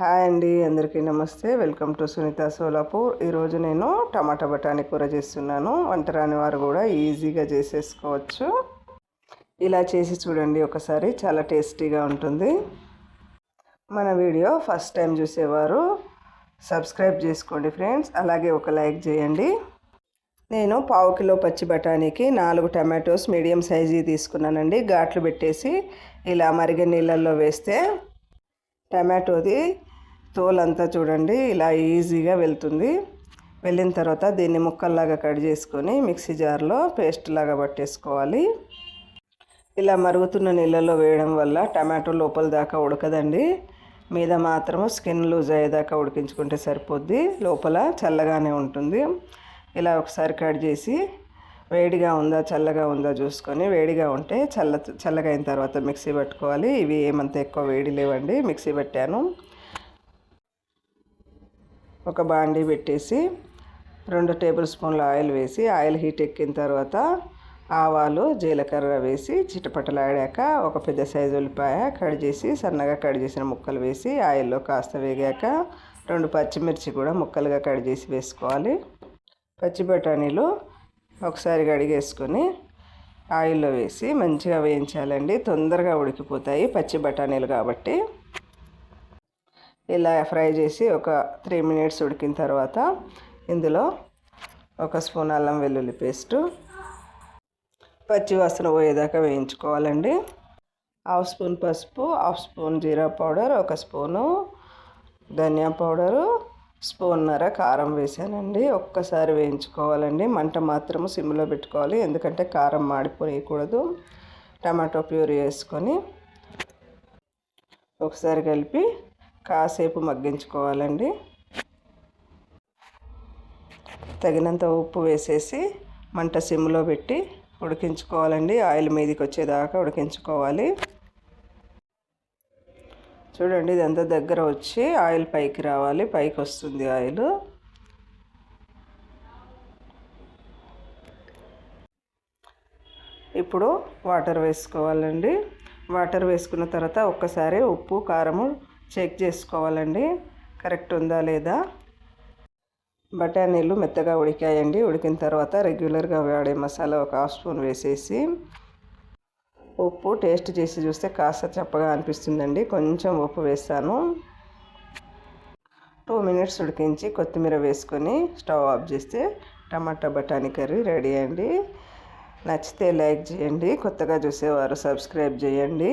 Hi అండి అందరికీ నమస్తే. Welcome to Sunita Solapur. ఈరోజు నేను టమాటా బఠానీ కూర చేస్తున్నాను. వంట రాని వారు కూడా ఈజీగా చేసేసుకోవచ్చు. ఇలా చేసి చూడండి ఒకసారి చాలా టేస్టీగా ఉంటుంది. మన వీడియో ఫస్ట్ టైం చూసేవారు సబ్స్క్రైబ్ చేసుకోండి ఫ్రెండ్స్. అలాగే ఒక లైక్ చేయండి. నేను పావు కిలో పచ్చి బఠానీకి నాలుగు టమాటోస్ మీడియం సైజీ తీసుకున్నానండి. ఘాట్లు పెట్టేసి ఇలా మరిగే నీళ్ళల్లో వేస్తే టమాటోది తోలంతా చూడండి ఇలా ఈజీగా వెళ్తుంది. వెళ్ళిన తర్వాత దీన్ని ముక్కల్లాగా కట్ చేసుకొని మిక్సీ జార్లో పేస్ట్ లాగా పట్టేసుకోవాలి. ఇలా మరుగుతున్న నీళ్ళలో వేయడం వల్ల టమాటో లోపల దాకా ఉడకదండి. మీద మాత్రము స్కిన్ లూజ్ అయ్యేదాకా ఉడికించుకుంటే సరిపోద్ది. లోపల చల్లగానే ఉంటుంది. ఇలా ఒకసారి కట్ చేసి వేడిగా ఉందా చల్లగా ఉందా చూసుకొని వేడిగా ఉంటే చల్ల చల్లగా అయిన తర్వాత మిక్సీ పట్టుకోవాలి. ఇవి ఏమంత ఎక్కువ వేడి లేవండి. మిక్సీ పెట్టాను. ఒక బాండీ పెట్టేసి రెండు టేబుల్ స్పూన్ల ఆయిల్ వేసి ఆయిల్ హీట్ ఎక్కిన తర్వాత ఆవాలు జీలకర్ర వేసి చిటపటలాడాక ఒక పెద్ద సైజు ఉల్లిపాయ కట్ చేసి సన్నగా కట్ చేసిన ముక్కలు వేసి ఆయిల్లో కాస్త వేగాక రెండు పచ్చిమిర్చి కూడా ముక్కలుగా కట్ చేసి వేసుకోవాలి. పచ్చి బఠానీలు ఒకసారి కడిగేసుకొని ఆయిల్లో వేసి మంచిగా వేయించాలండి. తొందరగా ఉడికిపోతాయి పచ్చి బఠానీలు కాబట్టి. ఇలా ఫ్రై చేసి ఒక త్రీ మినిట్స్ ఉడికిన తర్వాత ఇందులో ఒక స్పూన్ అల్లం వెల్లుల్లి పేస్టు పచ్చివాసన పోయేదాకా వేయించుకోవాలండి. హాఫ్ స్పూన్ పసుపు హాఫ్ స్పూన్ జీరా పౌడర్ ఒక స్పూను ధనియా పౌడరు స్పూన్నర కారం వేసానండి. ఒక్కసారి వేయించుకోవాలండి. మంట మాత్రము సిమ్లో పెట్టుకోవాలి ఎందుకంటే కారం మాడిపోయకూడదు టమాటో ప్యూరీ వేసుకొని ఒకసారి కలిపి కాసేపు మగ్గించుకోవాలండి. తగినంత ఉప్పు వేసేసి మంట సిమ్లో పెట్టి ఉడికించుకోవాలండి. ఆయిల్ మీదకి వచ్చేదాకా ఉడికించుకోవాలి. చూడండి ఇదంతా దగ్గర వచ్చి ఆయిల్ పైకి రావాలి. పైకి వస్తుంది ఆయిల్. ఇప్పుడు వాటర్ వేసుకోవాలండి. వాటర్ వేసుకున్న తర్వాత ఒక్కసారి ఉప్పు కారము చెక్ చేసుకోవాలండి. కరెక్ట్ ఉందా లేదా? బఠానీలు మెత్తగా ఉడికాయండి. ఉడికిన తర్వాత రెగ్యులర్గా వాడే మసాలా ఒక హాఫ్ స్పూన్ వేసేసి ఉప్పు టేస్ట్ చేసి చూస్తే కాస్త చప్పగా అనిపిస్తుందండి. కొంచెం ఉప్పు వేస్తాను. టూ మినిట్స్ ఉడికించి కొత్తిమీర వేసుకొని స్టవ్ ఆఫ్ చేస్తే టమాటా బఠానీ కర్రీ రెడీ అండి. నచ్చితే లైక్ చేయండి. కొత్తగా చూసేవారు సబ్స్క్రైబ్ చేయండి.